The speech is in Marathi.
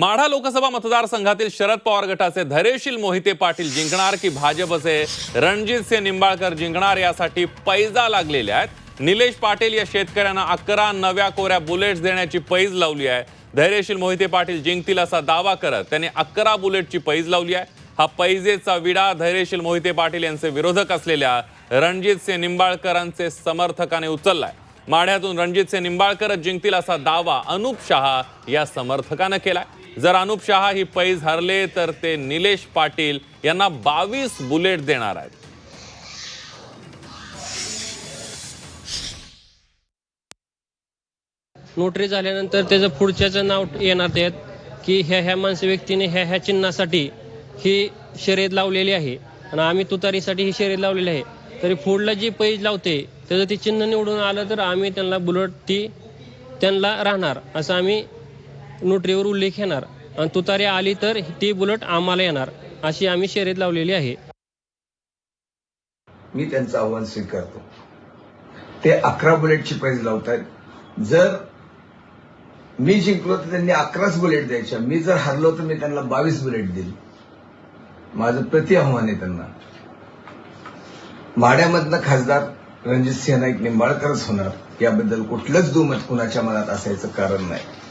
माढा लोकसभा मतदारसंघातील शरद पवार गटाचे धैर्यशील मोहिते पाटील जिंकणार की भाजपचे रणजितसिंह निंबाळकर जिंकणार यासाठी पैजा लागलेल्या आहेत. निलेश पाटील या शेतकऱ्यांना अकरा नव्या कोऱ्या बुलेट्स देण्याची पैज लावली आहे. धैर्यशील मोहिते पाटील जिंकतील असा दावा करत त्यांनी अकरा बुलेटची पैज लावली आहे. हा पैजेचा विडा धैर्यशील मोहिते पाटील यांचे विरोधक असलेल्या रणजित सिंह निंबाळकरांचे समर्थकाने उचललाय. माढ्यातून रणजित सिंह निंबाळकरच जिंकतील असा दावा अनुप शहा या समर्थकानं केलाय. जर अनुप शहा ही पैज हरले तर ते निलेश पाटील यांना बावीस बुलेट देणार आहेत. नोटरी झाल्यानंतर त्याचं पुढच्याचं नाव येणार आहेत की ह्या ह्या माणसं व्यक्तीने ह्या ह्या चिन्हासाठी ही शर्यत लावलेली आहे. आणि आम्ही तुतारीसाठी ही शर्यत लावलेली आहे. तरी पुढला जी पैज लावते त्याचं ते चिन्ह निवडून आलं तर आम्ही त्यांना बुलेट ती त्यांना राहणार असं आम्ही नोटरीवर उल्लेख येणार. आणि तुतारी आली तर ती बुलेट आम्हाला येणार अशी आम्ही शर्यत लावलेली आहे. मी त्यांचं आव्हान स्वीकारतो. ते अकरा बुलेटची प्राईज लावतायत. जर मी जिंकलो तर त्यांनी अकराच बुलेट द्यायच्या. मी जर हरलो तर मी त्यांना बावीस बुलेट देईल. माझं प्रति आव्हान आहे त्यांना. माड्यामधनं खासदार रणजित सिंह नाईक निंबाळकरच होणार. याबद्दल कुठलंच दुमत कुणाच्या मनात असायचं कारण नाही.